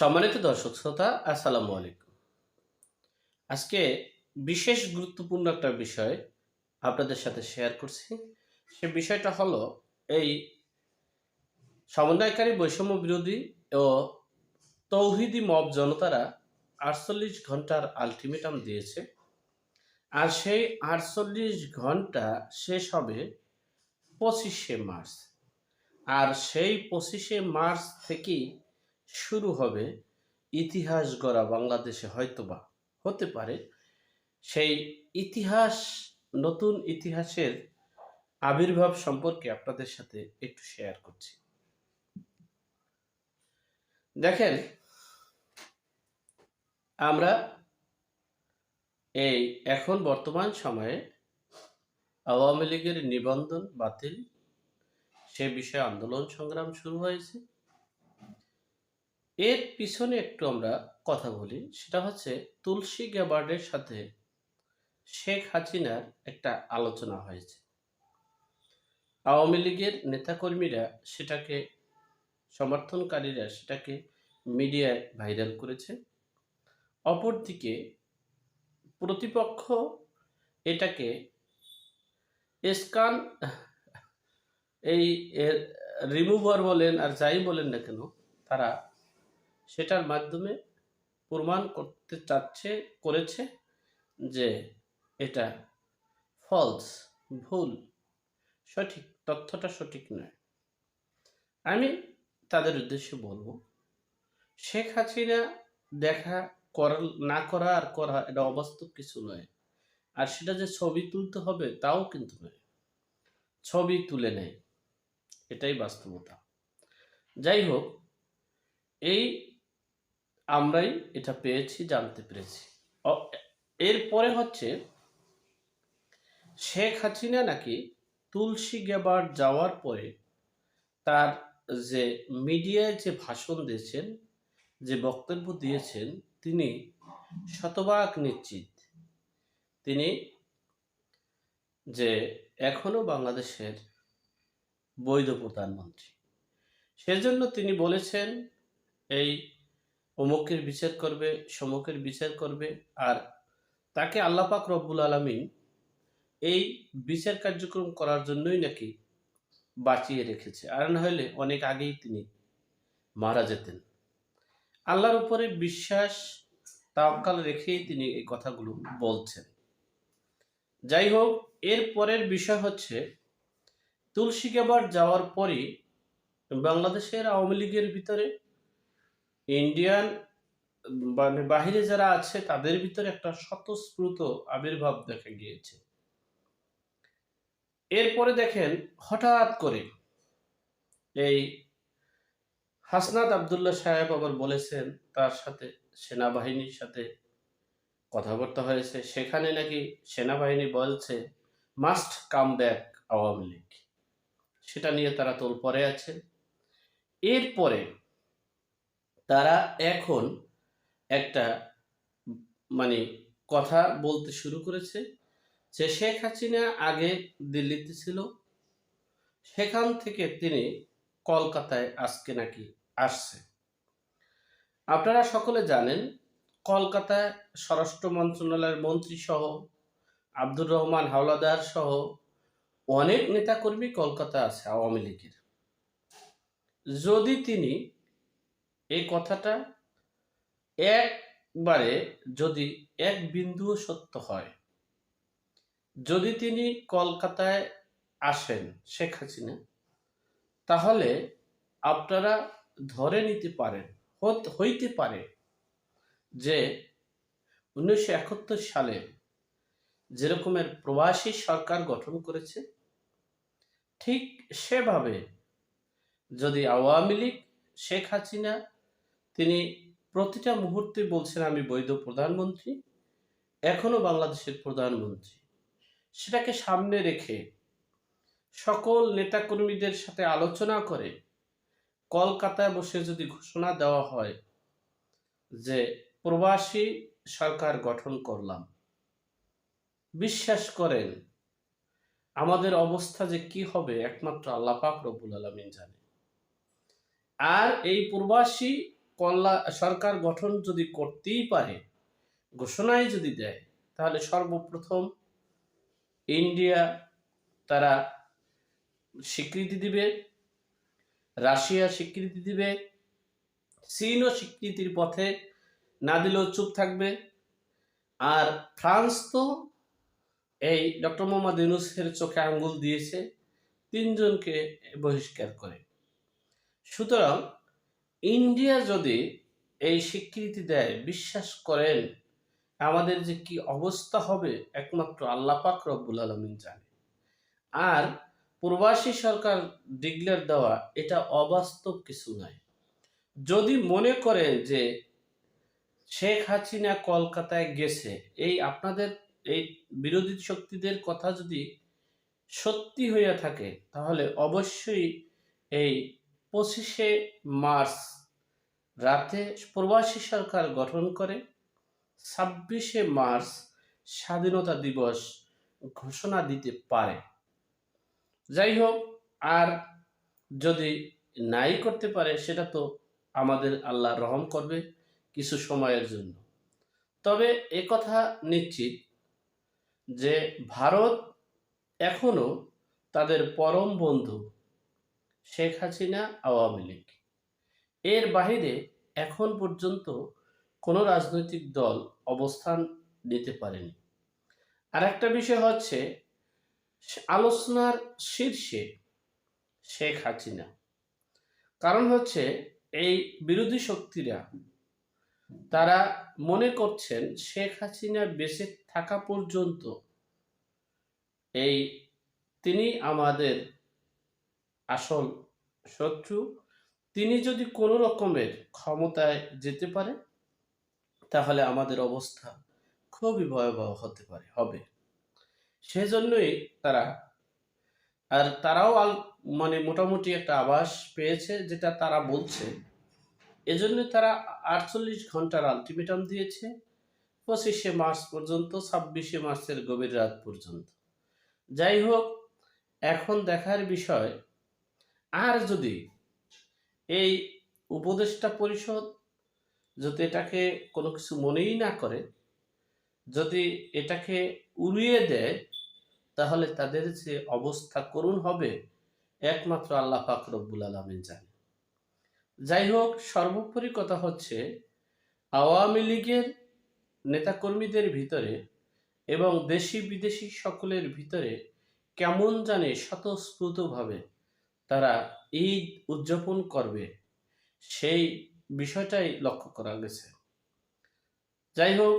সম্মানিত দর্শক শ্রোতা, আসসালামু আলাইকুম। আজকে বিশেষ গুরুত্বপূর্ণ একটা বিষয় আপনাদের সাথে শেয়ার করছি। সে বিষয়টা হলো এই সমন্বয়কারী বৈষম্য বিরোধী ও তৌহিদি মব জনতারা আটচল্লিশ ঘণ্টার আলটিমেটাম দিয়েছে। আর সেই আটচল্লিশ ঘণ্টা শেষ হবে পঁচিশে মার্চ। আর সেই পঁচিশে মার্চ থেকেই শুরু হবে ইতিহাস গড়া বাংলাদেশে হয়তোবা, হতে পারে। সেই ইতিহাস, নতুন ইতিহাসের আবির্ভাব সম্পর্কে আপনাদের সাথে একটু শেয়ার করছি। দেখেন, আমরা এই এখন বর্তমান সময়ে আওয়ামী লীগের নিবন্ধন বাতিল, সে বিষয়ে আন্দোলন সংগ্রাম শুরু হয়েছে। এর পিছনে একটু আমরা কথা বলি, সেটা হচ্ছে তুলসী গ্যাবার্ডের সাথে শেখ হাসিনার একটা আলোচনা হয়েছে। আওয়ামী লীগের নেতাকর্মীরা সেটাকে, সমর্থনকারীরা সেটাকে মিডিয়ায় ভাইরাল করেছে। অপরদিকে প্রতিপক্ষ এটাকে স্কান এই রিমুভার বলেন আর যাই বলেন না কেন, তারা সেটার মাধ্যমে প্রমাণ করতে চাচ্ছে, করেছে যে এটা ফলস ভুল। সঠিক, তথ্যটা সঠিক নয়। আমি তাদের উদ্দেশ্যে বলব, শেখ হাসিনা দেখা করা, না করা আর করা এটা অবাস্তব কিছু নয়। আর সেটা যে ছবি তুলতে হবে তাও কিন্তু নয়। ছবি তুলে নেয়। এটাই বাস্তবতা। যাই হোক, এই আমরাই এটা পেয়েছি, জানতে পেরেছি। এরপরে হচ্ছে, শেখ হাসিনা নাকি তুলসী গেবার যাওয়ার পরে তার যে মিডিয়ায় যে ভাষণ দিয়েছেন, যে বক্তব্য দিয়েছেন, তিনি শতভাগ নিশ্চিত। তিনি যে এখনও বাংলাদেশের বৈধ প্রধানমন্ত্রী। সেজন্য তিনি বলেছেন, এই অমুকের বিচার করবে, সমুকের বিচার করবে। আর তাকে আল্লাপাক রব্বুল আলমিন এই বিচার কার্যক্রম করার জন্যই নাকি বাঁচিয়ে রেখেছে। আর না হলে অনেক আগেই তিনি মারা যেতেন। আল্লাহর উপরে বিশ্বাস তাওকাল রেখেই তিনি এই কথাগুলো বলছেন। যাই হোক, এর পরের বিষয় হচ্ছে, তুলসী গেবার যাওয়ার পরই বাংলাদেশের আওয়ামী লীগের ভিতরে ইন্ডিয়ান মানে বাহিরে যারা আছে, তাদের ভিতরে একটা স্বতঃস্ফূর্ত আবির্ভাব দেখা গিয়েছে। এরপরে দেখেন, হঠাৎ করে এই হাসনাত আবদুল্লাহ সাহেব আবার বলেছেন, তার সাথে সেনাবাহিনীর সাথে কথাবার্তা হয়েছে। সেখানে নাকি সেনাবাহিনী বলছে must come back Awami League. সেটা নিয়ে তারা তোল পরে আছে। এরপরে তারা এখন একটা মানে কথা বলতে শুরু করেছে যে শেখ হাসিনা আগে দিল্লিতে ছিল, সেখান থেকে তিনি কলকাতায় আজকে নাকি আসছে। আপনারা সকলে জানেন, কলকাতায় স্বরাষ্ট্র মন্ত্রণালয়ের মন্ত্রী সহ, আব্দুর রহমান হাওলাদার সহ অনেক নেতাকর্মী কলকাতা আছে আওয়ামী লীগের। যদি তিনি এই কথাটা একবারে যদি এক বিন্দুও সত্য হয়, যদি তিনি কলকাতায় আসেন শেখ হাসিনা, তাহলে আপনারা ধরে নিতে পারেন হইতে পারে যে উনিশশো একাত্তর সালে যেরকমের প্রবাসী সরকার গঠন করেছে, ঠিক সেভাবে যদি আওয়ামী লীগ, শেখ হাসিনা তিনি, প্রতিটা মুহূর্তে বলছেন আমি বৈধ প্রধানমন্ত্রী, এখনও বাংলাদেশের প্রধানমন্ত্রী। সেটাকে সামনে রেখে সকল নেতাকর্মীদের সাথে আলোচনা করে কলকাতায় বসে যদি ঘোষণা দেওয়া হয় যে প্রবাসী সরকার গঠন করলাম, বিশ্বাস করেন আমাদের অবস্থা যে কি হবে একমাত্র আল্লাহ পাক রব্বুল আলমিন জানে। আর এই প্রবাসী কল্যাণ সরকার গঠন যদি করতেই পারে ঘোষণায় যদি দেয়, তাহলে সর্বপ্রথম ইন্ডিয়া তারা স্বীকৃতি দিবে, রাশিয়া স্বীকৃতি দিবে, চীনও স্বীকৃতির পথে না দিলেও চুপ থাকবে। আর ফ্রান্স তো এই ডক্টর মোহাম্মদ ইউনুসের চোখে আঙ্গুল দিয়েছে, তিনজনকে বহিষ্কার করে। সুতরাং ইন্ডিয়া যদি এই স্বীকৃতি দেয়, বিশ্বাস করেন, আমাদের যে কি অবস্থা হবে, একমাত্র আল্লাহ পাক রব্বুল আলমিন জানে। আর প্রবাসী সরকার ডিক্লেয়ার দেওয়া, এটা অবাস্তব কিছু নয়। যদি মনে করেন যে শেখ হাসিনা কলকাতায় গেছে, এই আপনাদের, এই বিরোধী শক্তিদের কথা যদি সত্যি হইয়া থাকে, তাহলে অবশ্যই এই পঁচিশে মার্চ রাতে প্রবাসী সরকার গঠন করে, ছাব্বিশে মার্চ স্বাধীনতা দিবস ঘোষণা দিতে পারে। যাই হোক, আর যদি নাই করতে পারে, সেটা তো আমাদের আল্লাহ রহম করবে কিছু সময়ের জন্য। তবে কথা নিশ্চিত যে ভারত এখনও তাদের পরম বন্ধু। শেখ হাসিনা, আওয়ামী লীগ। এর বাহিরে এখন পর্যন্ত কোনো রাজনৈতিক দল অবস্থান নিতে পারেনি। আর একটা বিষয় হচ্ছে, আলোচনার শীর্ষে শেখ হাসিনা। কারণ হচ্ছে, এই বিরোধী শক্তিরা, তারা মনে করছেন শেখ হাসিনা বেঁচে থাকা পর্যন্ত এই তিনি আমাদের আসল শত্রু, তিনি যদি কোনো রকমের ক্ষমতায় যেতে পারে, তাহলে আমাদের অবস্থা খুবই ভয়াবহ হতে পারে, হবে। সেজন্যই তারা, আর তারাও মানে মোটামুটি একটা আভাস পেয়েছে, যেটা তারা বলছে। এজন্য তারা আটচল্লিশ ঘণ্টার আলটিমেটাম দিয়েছে, পঁচিশে মার্চ পর্যন্ত, ছাব্বিশে মার্চের গভীর রাত পর্যন্ত। যাই হোক, এখন দেখার বিষয় আর যদি এই উপদেষ্টা পরিষদ যদি এটাকে কোনো কিছু মনেই না করে, যদি এটাকে উড়িয়ে দেয়, তাহলে তাদের যে অবস্থা করুণ হবে, একমাত্র আল্লাহ পাক রব্বুল আলমিন জানে। যাই হোক, সর্বোপরি কথা হচ্ছে, আওয়ামী লীগের নেতাকর্মীদের ভিতরে এবং দেশি বিদেশি সকলের ভিতরে কেমন জানে স্বতঃস্ফূর্তভাবে তারা ঈদ উদযাপন করবে, সেই বিষয়টাই লক্ষ্য করা গেছে। যাই হোক,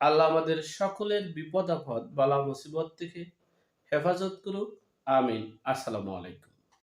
আল্লাহ আমাদের সকলের বিপদ আপদ বালা মুসিবত থেকে হেফাজত করুক। আমিন। আসসালামু আলাইকুম।